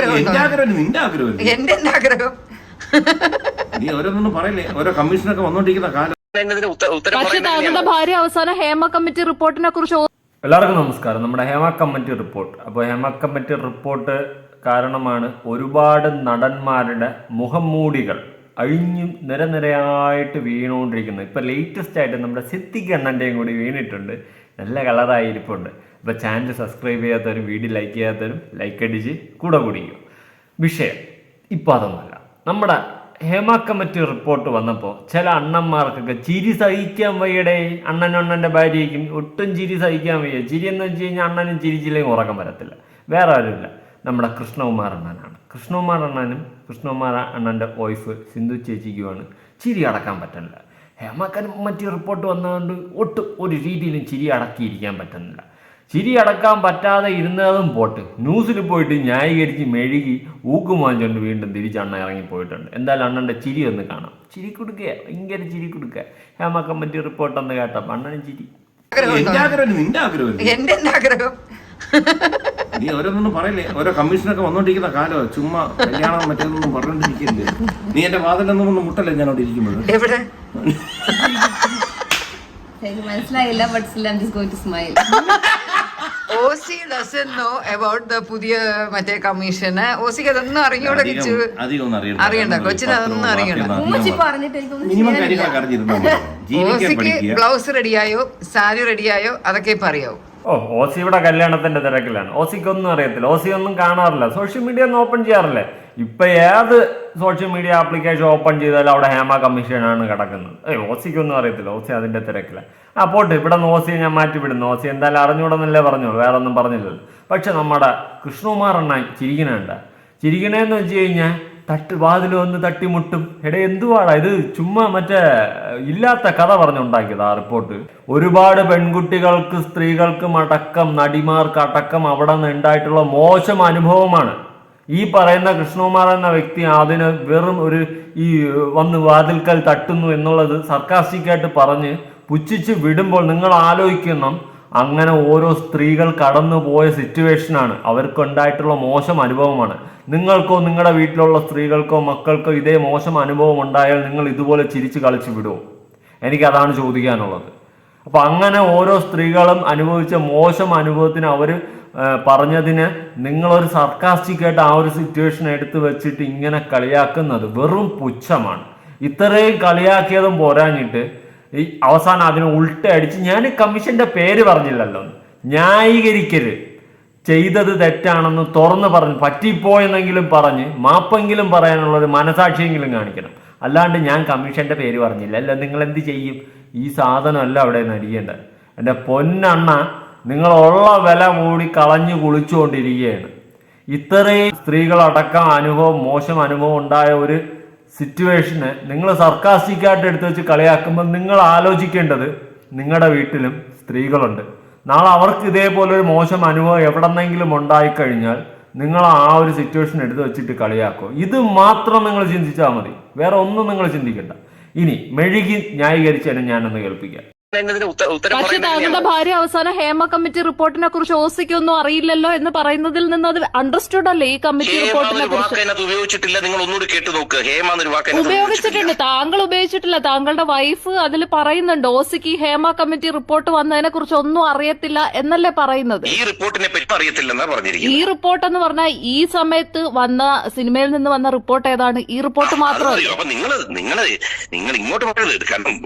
എന്റെ ആഗ്രഹം നിന്റെ ആഗ്രഹം എന്റെ എന്താ ആഗ്രഹം? നീ ഓരോന്നും പറയില്ലേ ഓരോ കമ്മീഷനൊക്കെ വന്നോണ്ടിരിക്കുന്ന കാലം. പക്ഷെ താങ്കളുടെ ഭാര്യ അവസാനം ഹേമ കമ്മിറ്റി റിപ്പോർട്ടിനെ കുറിച്ച് എല്ലാവർക്കും നമസ്കാരം. നമ്മുടെ ഹേമ കമ്മിറ്റി റിപ്പോർട്ട്. അപ്പോൾ ഹേമ കമ്മിറ്റി റിപ്പോർട്ട് കാരണമാണ് ഒരുപാട് നടന്മാരുടെ മുഖം മുഖംമൂടികൾ അഴിഞ്ഞും നിരനിരയായിട്ട് വീണുകൊണ്ടിരിക്കുന്നത്. ഇപ്പോൾ ലേറ്റസ്റ്റ് ആയിട്ട് നമ്മുടെ സിദ്ദിഖ് അണ്ണന്റെയും കൂടി വീണിട്ടുണ്ട്. നല്ല കളറായി ഇരിപ്പുണ്ട് അപ്പോൾ ചാനൽ സബ്സ്ക്രൈബ് ചെയ്യാത്തവരും വീഡിയോ ലൈക്ക് ചെയ്യാത്തവരും ലൈക്ക് അടിച്ച് കൂടെ കുടിക്കും. വിഷയം ഇപ്പോൾ അതൊന്നുമല്ല. നമ്മുടെ ഹേമ കമ്മിറ്റി റിപ്പോർട്ട് വന്നപ്പോൾ ചില അണ്ണന്മാർക്കൊക്കെ ചിരി സഹിക്കാൻ വയ്യടേ. അണ്ണനും അണ്ണന്റെ ഭാര്യയ്ക്കും ഒട്ടും ചിരി സഹിക്കാൻ വയ്യ. ചിരി എന്ന് വെച്ച് കഴിഞ്ഞാൽ അണ്ണനും ചിരിച്ചില്ലെങ്കിൽ ഉറക്കം വരത്തില്ല. വേറെ ആരുമില്ല. നമ്മുടെ കൃഷ്ണകുമാർ അണ്ണനാണ്. കൃഷ്ണകുമാർ അണ്ണനും കൃഷ്ണകുമാർ അണ്ണന്റെ വൈഫ് സിന്ധു ചേച്ചിക്കുമാണ്. ചിരി അടക്കാൻ പറ്റുന്നില്ല ഹേമ മറ്റേ റിപ്പോർട്ട് വന്നതുകൊണ്ട് ഒട്ടും ഒരു രീതിയിലും ചിരി അടക്കിയിരിക്കാൻ പറ്റുന്നില്ല. ചിരി അടക്കാൻ പറ്റാതെ ഇരുന്നതും പോട്ട്. ന്യൂസിൽ പോയിട്ട് ന്യായീകരിച്ച് മെഴുകി ഊക്കുമാഞ്ചോണ്ട് വാങ്ങിച്ചുകൊണ്ട് വീണ്ടും തിരിച്ച് അണ്ണ ഇറങ്ങി പോയിട്ടുണ്ട്. എന്തായാലും അണ്ണന്റെ ചിരി ഒന്ന് കാണാം. ചിരി കൊടുക്കുക ഭയങ്കര ചിരി കൊടുക്കുക. ഹേമ പറ്റിയ റിപ്പോർട്ട് ഒന്ന് കേട്ടപ്പോൾ അണ്ണൻ ചിരി. എന്റെ ആഗ്രഹം നീ ഓരോന്നൊന്നും പറയില്ലേ? ഓരോ കമ്മീഷനൊക്കെ വന്നോണ്ടിരിക്കുന്ന കാലം. ചുമ്മാ കല്യാണം മറ്റേതൊന്നും പറഞ്ഞോണ്ടിരിക്കരുത് നീ എന്റെ വാതിലൊന്നും ഒന്ന് മുട്ടല്ലേ ഞാൻ അവിടെ ഇരിക്കുമ്പോൾ എവിടെ? എനിക്ക് മനസ്സിലായില്ല but still I just going to smile OC doesn't know about the പുതിയ മറ്റേ കമ്മീഷന്. ഓസിക്ക് അതൊന്നും അറിഞ്ഞൂടെ കിച്ചു? അറിയണ്ട. അറിയണ്ട, കൊച്ചിന് അതൊന്നും അറിയണ്ട. ഓസിക്ക് ബ്ലൗസ് റെഡിയായോ സാരി റെഡിയായോ അതൊക്കെ ഇപ്പൊ അറിയാവൂ ഓ ഇവിടെ കല്യാണത്തിന്റെ തിരക്കിലാണ്. ഓസിക്കൊന്നും അറിയത്തില്ല. ഓസി ഒന്നും കാണാറില്ല. സോഷ്യൽ മീഡിയ ഒന്നും ഓപ്പൺ ചെയ്യാറില്ലേ. ഇപ്പൊ ഏത് സോഷ്യൽ മീഡിയ ആപ്ലിക്കേഷൻ ഓപ്പൺ ചെയ്താലും അവിടെ ഹേമ കമ്മീഷനാണ് കിടക്കുന്നത്. ഏയ് ഓസിക്കൊന്നും അറിയത്തില്ല. ഓസി അതിന്റെ തിരക്കിലാണ്. ആ പോട്ട്. ഇവിടെ നിന്ന് ഓസിയെ ഞാൻ മാറ്റി വിടുന്നു ഓസി എന്തായാലും അറിഞ്ഞൂടെന്നല്ലേ പറഞ്ഞോളൂ വേറെ ഒന്നും പറഞ്ഞില്ലല്ലോ. പക്ഷെ നമ്മുടെ കൃഷ്ണകുമാർ എണ്ണ ചിരിക്കണുണ്ട്. ചിരിക്കണേന്ന് വെച്ച് കഴിഞ്ഞാൽ തട്ട് വാതിൽ വന്ന് തട്ടിമുട്ടും. എടേ എന്തുവാടാ ഇത്? ചുമ്മാ മറ്റേ ഇല്ലാത്ത കഥ പറഞ്ഞുണ്ടാക്കിയത് റിപ്പോർട്ട്. ഒരുപാട് പെൺകുട്ടികൾക്ക് സ്ത്രീകൾക്കും അടക്കം നടിമാർക്ക് അടക്കം അവിടെ നിന്ന് ഉണ്ടായിട്ടുള്ള മോശം അനുഭവമാണ്. ഈ പറയുന്ന കൃഷ്ണകുമാർ എന്ന വ്യക്തി അതിന് വെറും ഒരു ഈ വന്ന് വാതിൽക്കൽ തട്ടുന്നു എന്നുള്ളത് സർക്കാസ്റ്റിക്കായിട്ട് പറഞ്ഞ് പുച്ഛിച്ച് വിടുമ്പോൾ നിങ്ങൾ ആലോചിക്കണം. അങ്ങനെ ഓരോ സ്ത്രീകൾ കടന്നു പോയ സിറ്റുവേഷനാണ്. അവർക്ക് ഉണ്ടായിട്ടുള്ള മോശം അനുഭവമാണ്. നിങ്ങൾക്കോ നിങ്ങളുടെ വീട്ടിലുള്ള സ്ത്രീകൾക്കോ മക്കൾക്കോ ഇതേ മോശം അനുഭവം ഉണ്ടായാൽ നിങ്ങൾ ഇതുപോലെ ചിരിച്ച് കളിച്ചു വിടുമോ എനിക്കതാണ് ചോദിക്കാനുള്ളത്. അപ്പൊ അങ്ങനെ ഓരോ സ്ത്രീകളും അനുഭവിച്ച മോശം അനുഭവത്തിന് അവർ പറഞ്ഞതിന് നിങ്ങളൊരു സർക്കാസ്റ്റിക്കായിട്ട് ആ ഒരു സിറ്റുവേഷൻ എടുത്തു വെച്ചിട്ട് ഇങ്ങനെ കളിയാക്കുന്നത് വെറും പുച്ഛമാണ്. ഇത്രയും കളിയാക്കിയതും പോരാഞ്ഞിട്ട് ഈ അവസാനം അതിനെ ഉൾട്ട അടിച്ച് ഞാൻ കമ്മീഷന്റെ പേര് പറഞ്ഞില്ലല്ലോ. ന്യായീകരിക്കരുത്. ചെയ്തത് തെറ്റാണെന്ന് തുറന്ന് പറഞ്ഞ് പറ്റിപ്പോയെന്നെങ്കിലും പറഞ്ഞ് മാപ്പെങ്കിലും പറയാനുള്ളൊരു മനസാക്ഷിയെങ്കിലും കാണിക്കണം. അല്ലാണ്ട് ഞാൻ കമ്മീഷന്റെ പേര് പറഞ്ഞില്ല. അല്ല നിങ്ങൾ എന്ത് ചെയ്യും? ഈ സാധനമല്ല അവിടെ നടിയേണ്ടത്. എന്റെ പൊന്നണ്ണ നിങ്ങളുള്ള വില കൂടി കളഞ്ഞു കുളിച്ചുകൊണ്ടിരിക്കുകയാണ്. ഇത്രയും സ്ത്രീകളടക്കം അനുഭവം മോശം അനുഭവം ഉണ്ടായ ഒരു സിറ്റുവേഷന് നിങ്ങൾ സർക്കാസ്റ്റിക്കായിട്ട് എടുത്തു വെച്ച് കളിയാക്കുമ്പോൾ നിങ്ങൾ ആലോചിക്കേണ്ടത് നിങ്ങളുടെ വീട്ടിലും സ്ത്രീകളുണ്ട്. നാളെ അവർക്ക് ഇതേപോലെ ഒരു മോശം അനുഭവം എവിടെന്നെങ്കിലും ഉണ്ടായിക്കഴിഞ്ഞാൽ നിങ്ങൾ ആ ഒരു സിറ്റുവേഷൻ എടുത്തു വെച്ചിട്ട് കളിയാക്കും. ഇത് മാത്രം നിങ്ങൾ ചിന്തിച്ചാൽ മതി. വേറെ ഒന്നും നിങ്ങൾ ചിന്തിക്കേണ്ട. ഇനി മെഴുകി ന്യായീകരിച്ചതിനെ ഞാനൊന്ന് കേൾപ്പിക്കാം. പക്ഷെ പറയുന്നത് താങ്കളുടെ ഭാര്യ അവസാന ഹേമ കമ്മിറ്റി റിപ്പോർട്ടിനെ കുറിച്ച് ഓസിക്കൊന്നും അറിയില്ലല്ലോ എന്ന് പറയുന്നതിൽ നിന്ന് അത് അണ്ടർസ്റ്റുഡ് അല്ലേ ഈ കമ്മിറ്റി റിപ്പോർട്ടിനെ കുറിച്ച്? ഉപയോഗിച്ചിട്ടില്ല. നിങ്ങൾ ഒന്നുകൂടി കേട്ടു നോക്ക്. ഹേമ ഉപയോഗിച്ചിട്ടുണ്ട് താങ്കൾ ഉപയോഗിച്ചിട്ടില്ല. താങ്കളുടെ വൈഫ് അതിൽ പറയുന്നുണ്ട് ഓസിക്ക് ഈ ഹേമ കമ്മിറ്റി റിപ്പോർട്ട് വന്നതിനെ കുറിച്ച് ഒന്നും അറിയത്തില്ല എന്നല്ലേ പറയുന്നത്? ഈ റിപ്പോർട്ടിനെ പറ്റി അറിയത്തില്ലെന്നാ പറഞ്ഞിരിക്കുന്നത്. ഈ റിപ്പോർട്ട് എന്ന് പറഞ്ഞാൽ ഈ സമയത്ത് വന്ന സിനിമയിൽ നിന്ന് വന്ന റിപ്പോർട്ട് ഏതാണ്? ഈ റിപ്പോർട്ട് മാത്രമല്ല നിങ്ങൾ നിങ്ങൾ നിങ്ങൾ ഇങ്ങോട്ട് പറയരുത് കാരണം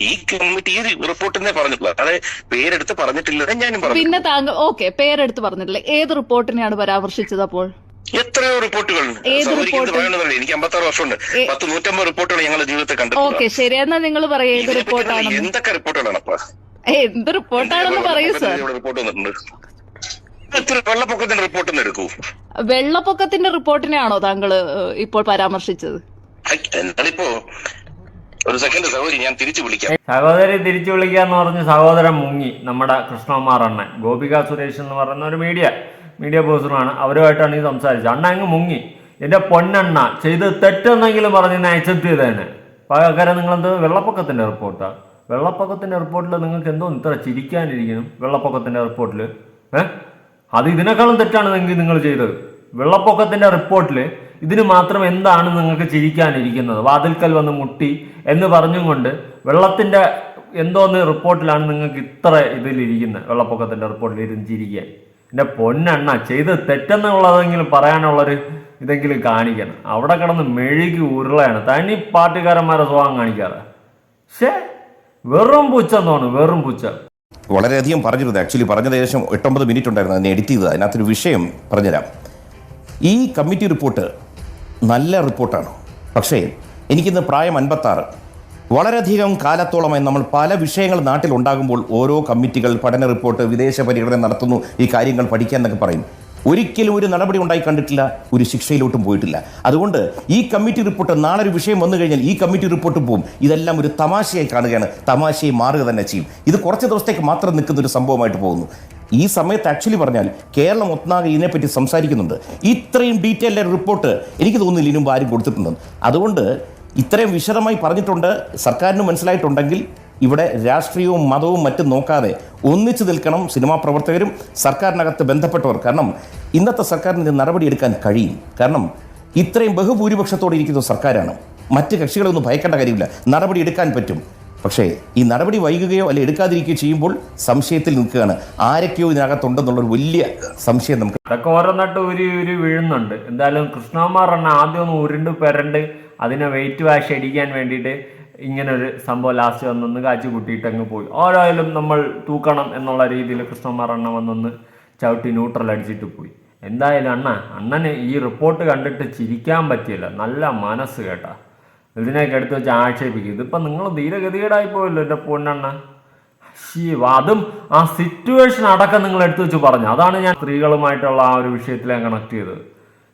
ഈ കമ്മിറ്റി ഈ റിപ്പോർട്ടിനെ പറഞ്ഞിട്ടുള്ളത് അതായത് പേരെടുത്ത് പറഞ്ഞിട്ടില്ല ഞാനും പറഞ്ഞു പിന്നെ താങ്കൾ ഓക്കെ പേരെടുത്ത് പറഞ്ഞിട്ടില്ല. ഏത് റിപ്പോർട്ടിനെയാണ് പരാമർശിച്ചത് അപ്പോൾ? എത്രയോ റിപ്പോർട്ടുകൾ ഏത് സൗകര്യം റിപ്പോർട്ട്? പറയണമെന്നില്ല എനിക്ക് അമ്പത്താറ് വർഷമുണ്ട്. പത്ത് നൂറ്റമ്പത് റിപ്പോർട്ടുകൾ ഞങ്ങളുടെ ജീവിതത്തിൽ കണ്ടു ഓക്കെ ശരി. എന്നാ നിങ്ങൾ പറയാം ഏത് ഇതിനെപ്പറ്റി എന്തൊക്കെ റിപ്പോർട്ടുകളാണ് അപ്പൊ എന്ത് റിപ്പോർട്ടാണെന്ന് പറയൂ സർ. റിപ്പോർട്ട് വന്നിട്ടുണ്ട്? വെള്ളപ്പൊക്കത്തിന്റെ റിപ്പോർട്ട് ഒന്ന് എടുക്കൂ. വെള്ളപ്പൊക്കത്തിന്റെ റിപ്പോർട്ടിനെയാണോ താങ്കൾ ഇപ്പോൾ പരാമർശിച്ചത്? എന്നാലിപ്പോ ഒരു സെക്കൻഡ് സഹോദരി ഞാൻ തിരിച്ചു വിളിക്കാം. സഹോദരി തിരിച്ചു വിളിക്കാന്ന് പറഞ്ഞ് സഹോദരൻ മുങ്ങി. നമ്മുടെ കൃഷ്ണകുമാർ അണ്ണൻ ഗോപിക സുരേഷ് എന്ന് പറയുന്ന ഒരു മീഡിയ മീഡിയ പേഴ്സണാണ് അവരുമായിട്ടാണ് ഈ സംസാരിച്ചത്. അണ്ണ അങ്ങ് മുങ്ങി. എന്റെ പൊന്നണ്ണ ചെയ്ത് തെറ്റെന്നെങ്കിലും പറഞ്ഞ് ഞാൻ അക്സെപ്റ്റ് ചെയ്തേനെ. പകരം നിങ്ങളെന്ത് വെള്ളപ്പൊക്കത്തിന്റെ റിപ്പോർട്ടാ വെള്ളപ്പൊക്കത്തിന്റെ റിപ്പോർട്ടിൽ നിങ്ങൾക്ക് എന്തോ ഇത്ര ചിരിക്കാനിരിക്കണം വെള്ളപ്പൊക്കത്തിന്റെ റിപ്പോർട്ടിൽ ഏഹ് അത് ഇതിനേക്കാളും തെറ്റാണ് നിങ്ങൾ നിങ്ങൾ ചെയ്തത്. വെള്ളപ്പൊക്കത്തിന്റെ റിപ്പോർട്ടിൽ ഇതിന് മാത്രം എന്താണ് നിങ്ങൾക്ക് ചിരിക്കാനിരിക്കുന്നത്? വാതിൽക്കൽ വന്ന് മുട്ടി എന്ന് പറഞ്ഞും കൊണ്ട് വെള്ളത്തിന്റെ എന്തോന്ന് റിപ്പോർട്ടിലാണ് നിങ്ങൾക്ക് ഇത്ര ഇതിലിരിക്കുന്നത്? വെള്ളപ്പൊക്കത്തിന്റെ റിപ്പോർട്ടിൽ ഇരുന്ന് ചിരിക്കാൻ. എന്റെ പൊന്നെണ്ണ ചെയ്ത് തെറ്റെന്നുള്ളതെങ്കിലും പറയാനുള്ളൊരു ഇതെങ്കിലും കാണിക്കണം. അവിടെ കിടന്ന് മെഴുകി ഉരുളയാണ്. തനി പാർട്ടിക്കാരന്മാരെ സ്വഭാവം കാണിക്കാറ്. പക്ഷേ വെറും പൂച്ച എന്നാണ് വെറും പൂച്ച വളരെയധികം പറഞ്ഞിരുന്നത് ആക്ച്വലി പറഞ്ഞത് ഏകദേശം എട്ടൊമ്പത് മിനിറ്റ് ഉണ്ടായിരുന്നു. അതിനെ എഡിറ്റ് ചെയ്തത്. അതിനകത്തൊരു വിഷയം പറഞ്ഞുതരാം. ഈ കമ്മിറ്റി റിപ്പോർട്ട് നല്ല റിപ്പോർട്ടാണ്. പക്ഷേ എനിക്കിന്ന് പ്രായം അൻപത്താറ്. വളരെയധികം കാലത്തോളമായി നമ്മൾ പല വിഷയങ്ങൾ നാട്ടിലുണ്ടാകുമ്പോൾ ഓരോ കമ്മിറ്റികൾ പഠന റിപ്പോർട്ട് വിദേശ പര്യടനം നടത്തുന്നു ഈ കാര്യങ്ങൾ പഠിക്കാൻ എന്നൊക്കെ പറയും. ഒരിക്കലും ഒരു നടപടി ഉണ്ടായി കണ്ടിട്ടില്ല ഒരു ശിക്ഷയിലോട്ടും പോയിട്ടില്ല. അതുകൊണ്ട് ഈ കമ്മിറ്റി റിപ്പോർട്ട് നാളെ ഒരു വിഷയം വന്നു കഴിഞ്ഞാൽ ഈ കമ്മിറ്റി റിപ്പോർട്ട് പോവും. ഇതെല്ലാം ഒരു തമാശയായി കാണുകയാണ്. തമാശയായി മാറുക തന്നെ ചെയ്യും. ഇത് കുറച്ച് ദിവസത്തേക്ക് മാത്രം നിൽക്കുന്ന ഒരു സംഭവമായിട്ട് പോകുന്നു. ഈ സമയത്ത് ആക്ച്വലി പറഞ്ഞാൽ കേരളം ഒന്നാകെ ഇതിനെപ്പറ്റി സംസാരിക്കുന്നുണ്ട്. ഇത്രയും ഡീറ്റെയിൽഡ് റിപ്പോർട്ട് എനിക്ക് തോന്നുന്നില്ല ഇനിയും ആരും കൊടുത്തിട്ടുണ്ടെന്ന് അതുകൊണ്ട് ഇത്രയും വിശദമായി പറഞ്ഞിട്ടുണ്ട്. സർക്കാരിന് മനസ്സിലായിട്ടുണ്ടെങ്കിൽ ഇവിടെ രാഷ്ട്രീയവും മതവും മറ്റും നോക്കാതെ ഒന്നിച്ചു നിൽക്കണം സിനിമാ പ്രവർത്തകരും സർക്കാരിനകത്ത് ബന്ധപ്പെട്ടവർ. കാരണം ഇന്നത്തെ സർക്കാരിന് നടപടിയെടുക്കാൻ കഴിയും കാരണം ഇത്രയും ബഹുഭൂരിപക്ഷത്തോടെ ഇരിക്കുന്ന സർക്കാരാണ്. മറ്റ് കക്ഷികളൊന്നും ഭയക്കേണ്ട കാര്യമില്ല. നടപടിയെടുക്കാൻ പറ്റും. പക്ഷേ ഈ നടപടി വൈകുകയോ അല്ലെ എടുക്കാതിരിക്കുകയോ ചെയ്യുമ്പോൾ സംശയത്തിൽ നിൽക്കുകയാണ്. ആരൊക്കെയോ ഇതിനകത്തുണ്ടെന്നുള്ള ഒരു വലിയ സംശയം നമുക്ക് അതൊക്കെ ഓരോന്നിട്ട് ഒരു ഉരി വീഴുന്നുണ്ട്. എന്തായാലും കൃഷ്ണകുമാർ എണ്ണ ആദ്യം ഒന്ന് ഉരുണ്ട് പെരണ്ട് അതിനെ വെയിറ്റ് വാഷ് അടിക്കാൻ വേണ്ടിയിട്ട് ഇങ്ങനെ ഒരു സംഭവം ലാസ്റ്റ് വന്നൊന്ന് കാച്ചു കൂട്ടിയിട്ട് അങ്ങ് പോയി. ഓരോയാലും നമ്മൾ തൂക്കണം എന്നുള്ള രീതിയിൽ കൃഷ്ണകുമാർ എണ്ണ വന്നൊന്ന് ചവിട്ടി ന്യൂട്രൽ അടിച്ചിട്ട് പോയി. എന്തായാലും അണ്ണ അണ്ണന് ഈ റിപ്പോർട്ട് കണ്ടിട്ട് ചിരിക്കാൻ പറ്റിയില്ല. നല്ല മനസ്സ് കേട്ടാ. ഇതിനെയൊക്കെ എടുത്ത് വെച്ച് ആക്ഷേപിക്കും. ഇതിപ്പോൾ നിങ്ങൾ ധീരഗതികേടായി പോയല്ലോ എന്റെ പൊണ്ണെണ്ണ ശിവ അതും ആ സിറ്റുവേഷൻ അടക്കം നിങ്ങൾ എടുത്തു വെച്ച് പറഞ്ഞു. അതാണ് ഞാൻ സ്ത്രീകളുമായിട്ടുള്ള ആ ഒരു വിഷയത്തിൽ ഞാൻ കണക്ട് ചെയ്തത്.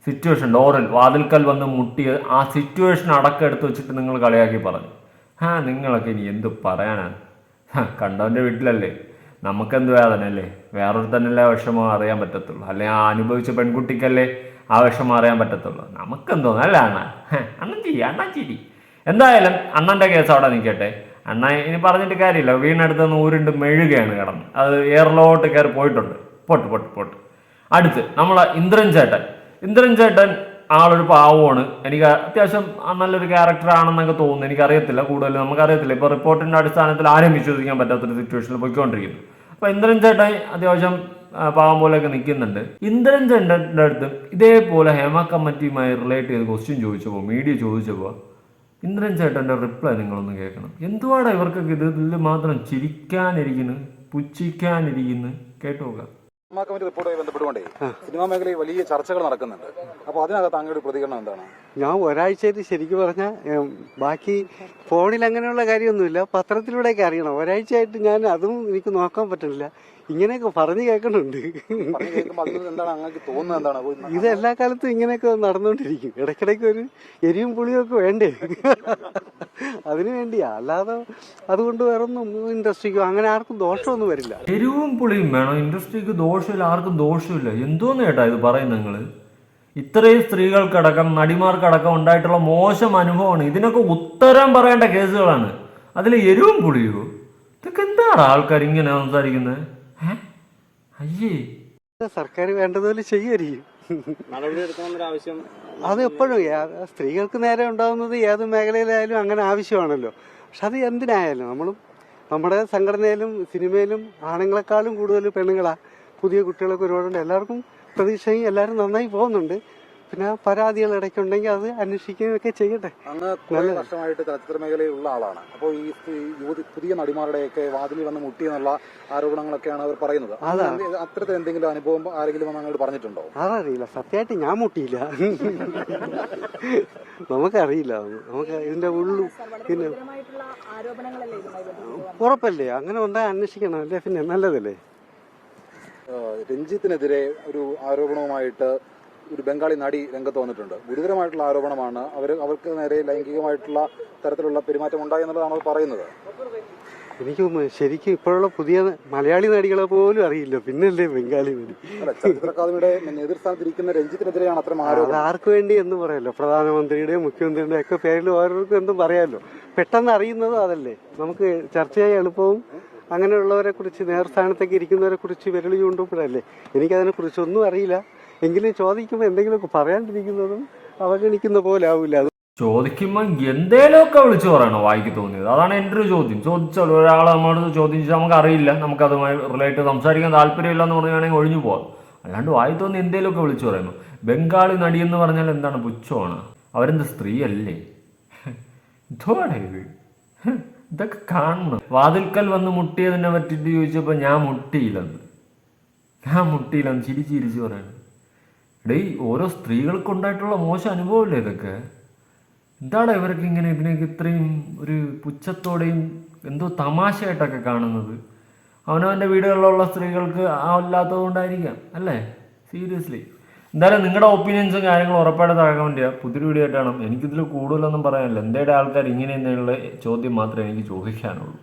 സിറ്റുവേഷൻ ഡോറിൽ വാതിൽക്കൽ വന്ന് മുട്ടിയത് ആ സിറ്റുവേഷൻ അടക്കം എടുത്തു വെച്ചിട്ട് നിങ്ങൾ കളിയാക്കി പറഞ്ഞു. ആ നിങ്ങളൊക്കെ ഇനി എന്ത് പറയാനാണ് കണ്ടവന്റെ വീട്ടിലല്ലേ? നമുക്കെന്ത് വേദന അല്ലേ വേറൊരുത്തനല്ലേ ആ വിഷമം അറിയാൻ പറ്റത്തുള്ളൂ. അല്ലെ ആ അനുഭവിച്ച പെൺകുട്ടിക്കല്ലേ ആ വിഷമം അറിയാൻ പറ്റത്തുള്ളൂ. നമുക്കെന്തോ നല്ല അണ്ണ? അണ്ണൻ ചിരി അണ്ണൻ ചിരി. എന്തായാലും അണ്ണന്റെ കേസ് അവിടെ നിൽക്കട്ടെ. അണ്ണ ഇനി പറഞ്ഞിട്ട് കാര്യമില്ല. വീടിനടുത്ത് നിന്ന് ഊരുണ്ട് മെഴുകയാണ് കിടന്ന്. അത് എയറിലോട്ട് കയറി പോയിട്ടുണ്ട്. പൊട്ട് പൊട്ട് പൊട്ട്. അടുത്ത് നമ്മളെ ഇന്ദ്രൻ ചേട്ടൻ. ഇന്ദ്രൻ ചേട്ടൻ ആളൊരു പാവമാണ്. എനിക്ക് അത്യാവശ്യം നല്ലൊരു ക്യാരക്ടർ ആണെന്നൊക്കെ തോന്നുന്നു. എനിക്കറിയത്തില്ല. കൂടുതൽ നമുക്കറിയത്തില്ല. ഇപ്പോൾ റിപ്പോർട്ടിന്റെ അടിസ്ഥാനത്തിൽ ആരും വിശ്വസിക്കാൻ പറ്റാത്തൊരു സിറ്റുവേഷനിൽ പോയിക്കൊണ്ടിരിക്കുന്നു. അപ്പോൾ ഇന്ദ്രൻ ചേട്ടൻ അത്യാവശ്യം പാവം പോലെയൊക്കെ നിൽക്കുന്നുണ്ട്. ഇന്ദ്രൻ ചേട്ടന്റെ അടുത്ത് ഇതേപോലെ ഹേമ കമ്മിറ്റിയുമായി റിലേറ്റ് ചെയ്ത് ക്വസ്റ്റ്യൻ ചോദിച്ചപ്പോൾ മീഡിയ ചോദിച്ചപ്പോൾ ഇന്ദ്രൻ ചേട്ടന്റെ റിപ്ലൈ നിങ്ങളൊന്ന് കേൾക്കണം. എന്തുവാടാ ഇവർക്കൊക്കെ ഇത്? ഇതിൽ മാത്രം ചിരിക്കാനിരിക്കുന്നു പുച്ഛിക്കാനിരിക്കുന്നു. കേട്ടു നോക്കാം സിനിമാ കമ്മിറ്റി റിപ്പോർട്ടുമായി ബന്ധപ്പെട്ടുകൊണ്ടേ സിനിമാ മേഖലയിൽ വലിയ ചർച്ചകൾ നടക്കുന്നുണ്ട്. അപ്പോൾ അതിനകത്ത് അങ്ങയുടെ പ്രതികരണം എന്താണ്? ഞാൻ ഒരാഴ്ചയായിട്ട് ശരിക്കും പറഞ്ഞാൽ ബാക്കി ഫോണിൽ അങ്ങനെയുള്ള കാര്യമൊന്നുമില്ല. പത്രത്തിലൂടെയൊക്കെ അറിയണം. ഒരാഴ്ചയായിട്ട് ഞാൻ അതും എനിക്ക് നോക്കാൻ പറ്റുന്നില്ല. ഇങ്ങനെയൊക്കെ പറഞ്ഞു കേൾക്കണുണ്ട് പറഞ്ഞു കേൾക്കുമ്പോൾ അതിൽ എന്താണ് അങ്ങക്ക് തോന്നുന്നത് എന്താണ്? അപ്പോൾ ഇത് എല്ലാ കാലത്തും ഇങ്ങനെയൊക്കെ നടന്നുകൊണ്ടിരിക്കും. ഇടയ്ക്കിടയ്ക്ക് ഒരു എരിവും പുളിയും ഒക്കെ വേണ്ടേ? അതിനു വേണ്ടിയാ. അല്ലാതെ അതുകൊണ്ട് വേറൊന്നും ഇൻഡസ്ട്രിക്കോ അങ്ങനെ ആർക്കും ദോഷമൊന്നും വരില്ല. എരിവും പുളിയും വേണം. ഇൻഡസ്ട്രിക്ക് ദോഷമില്ല ആർക്കും ദോഷമില്ല. എന്തോന്ന് കേട്ടാ ഇത് പറയുന്നത് നിങ്ങൾ? ഇത്രയും സ്ത്രീകൾക്കടക്കം നടിമാർക്കടക്കം ഉണ്ടായിട്ടുള്ള മോശം അനുഭവമാണ്. ഇതിനൊക്കെ ഉത്തരം പറയേണ്ട കേസുകളാണ്. അതിൽ എരിവും പുളിയോ? ഇതൊക്കെ എന്താണ് ആൾക്കാർ ഇങ്ങനെ സംസാരിക്കുന്നത്? അയ്യേ. സർക്കാർ വേണ്ടതുപോലെ ചെയ്യുമായിരിക്കും അത് എപ്പോഴും സ്ത്രീകൾക്ക് നേരെ ഉണ്ടാകുന്നത് ഏത് മേഖലയിലായാലും അങ്ങനെ ആവശ്യമാണല്ലോ. പക്ഷെ അത് എന്തിനായാലും നമ്മളും നമ്മുടെ സംഘടനയിലും സിനിമയിലും ആണുങ്ങളെക്കാളും കൂടുതൽ പെണ്ണുങ്ങളാ. പുതിയ കുട്ടികളൊക്കെ ഒരുപാടുണ്ട്. എല്ലാവർക്കും പ്രതീക്ഷയും എല്ലാവരും നന്നായി പോകുന്നുണ്ട്. പിന്നെ പരാതികൾ ഇടയ്ക്കുണ്ടെങ്കിൽ അത് അന്വേഷിക്കുകയും ഒക്കെ ചെയ്യട്ടെ. അങ്ങ് കുറേ വർഷമായിട്ട് ചലച്ചിത്ര മേഖലയിലുള്ള ആളാണ്. അപ്പോൾ ഈ യുവതി പുതിയ നടിമാരുടെയൊക്കെ വാതിലിൽ വന്ന് മുട്ടി എന്നുള്ള ആരോപണങ്ങളൊക്കെയാണ് അവർ പറയുന്നത്. അതാ. അത്തരത്തിൽ എന്തെങ്കിലും അനുഭവം ആരെങ്കിലും അങ്ങോട്ട് പറഞ്ഞിട്ടുണ്ടോ? അതറിയില്ല. സത്യമായിട്ട് ഞാൻ മുട്ടിയില്ല. നമുക്കറിയില്ല. നമുക്ക് ഇതിന്റെ ഉള്ളു പിന്നെ ഉറപ്പല്ലേ? അങ്ങനെ ഉണ്ടായി അന്വേഷിക്കണം. അല്ലേ? പിന്നെ നല്ലതല്ലേ? രഞ്ജിത്തിനെതിരെ ഒരു ആരോപണവുമായിട്ട് ഒരു ബംഗാളി നടി രംഗത്ത് വന്നിട്ടുണ്ട്. ഗുരുതരമായിട്ടുള്ള ആരോപണമാണ് അവർ അവർക്ക് നേരെ ലൈംഗികമായിട്ടുള്ള തരത്തിലുള്ള പെരുമാറ്റം ഉണ്ടായി എന്നുള്ളതാണ് അവർ പറയുന്നത്. എനിക്ക് ശരിക്കും ഇപ്പോഴുള്ള പുതിയ മലയാളി നടികളെ പോലും അറിയില്ല. പിന്നല്ലേ ബംഗാളി നടി. ചലച്ചിത്ര അക്കാദമിയുടെ നേതൃസ്ഥാനത്തിരിക്കുന്ന രഞ്ജിത്തിനെതിരെയാണ് അത്ര ആർക്ക് വേണ്ടി എന്ന് പറയാലോ പ്രധാനമന്ത്രിയുടെയും മുഖ്യമന്ത്രിയുടെ ഒക്കെ പേരിൽ ഓരോരുത്തർക്കും എന്തും പറയാലോ. പെട്ടെന്ന് അറിയുന്നതും അതല്ലേ. നമുക്ക് ചർച്ച ചെയ്യാൻ എളുപ്പവും അങ്ങനെയുള്ളവരെ കുറിച്ച് നേതൃസ്ഥാനത്തേക്ക് ഇരിക്കുന്നവരെ കുറിച്ച് വിരളി ചൂണ്ടുമ്പോഴല്ലേ എനിക്കതിനെ കുറിച്ചൊന്നും അറിയില്ല. എങ്കിലും ചോദിക്കുമ്പോൾ എന്തെങ്കിലുമൊക്കെ പറയാണ്ടിരിക്കുന്നതും അവഗണിക്കുന്ന പോലെ ആവില്ല ചോദിക്കുമ്പോൾ എന്തേലുമൊക്കെ വിളിച്ചു പറയണോ വായിക്ക് തോന്നിയത്. അതാണ് എന്റെ ഒരു ചോദ്യം. ചോദിച്ചാൽ ഒരാൾ നമ്മളോട് ചോദിച്ചാൽ നമുക്ക് അറിയില്ല. നമുക്ക് അതുമായി റിലേറ്റ് സംസാരിക്കാൻ താല്പര്യമില്ല എന്ന് പറയുകയാണെങ്കിൽ ഒഴിഞ്ഞു പോകാം അല്ലാണ്ട് വായി തോന്നി എന്തേലുമൊക്കെ വിളിച്ചു പറയുന്നു ബംഗാളി നടി എന്ന് പറഞ്ഞാൽ എന്താണ്? പുച്ഛമാണ്. അവരെന്ത് സ്ത്രീയല്ലേ? ഇതോടെ ഇത്. ഇതൊക്കെ കാണണം. വാതിൽക്കൽ വന്ന് മുട്ടിയതിനെ പറ്റിയിട്ട് ചോദിച്ചപ്പോൾ ഞാൻ മുട്ടിയില്ലെന്ന്. ഞാൻ മുട്ടിയില്ലെന്ന് ചിരിച്ചിരിച്ച് ചിരിച്ച് പറയണം. എടേ ഓരോ സ്ത്രീകൾക്കുണ്ടായിട്ടുള്ള മോശം അനുഭവമല്ലേ ഇതൊക്കെ? എന്താണ് ഇവരൊക്കെ ഇങ്ങനെ ഇതിനൊക്കെ ഇത്രയും ഒരു പുച്ഛത്തോടെയും എന്തോ തമാശയായിട്ടൊക്കെ കാണുന്നത്? അവനവന്റെ വീടുകളിലുള്ള സ്ത്രീകൾക്ക് അല്ലാത്തത് കൊണ്ടായിരിക്കാം അല്ലേ? സീരിയസ്ലി എന്തായാലും നിങ്ങളുടെ ഒപ്പീനിയൻസും കാര്യങ്ങളും ഉറപ്പായിട്ട് താഴെ കമന്റ് പുതിയ വീഡിയോ ആയിട്ടാണ്. എനിക്കിതിൽ കൂടുതലൊന്നും പറയാനില്ല. എന്തേടെ ആൾക്കാർ ഇങ്ങനെ എന്നുള്ള ചോദ്യം മാത്രമേ എനിക്ക് ചോദിക്കാനുള്ളൂ.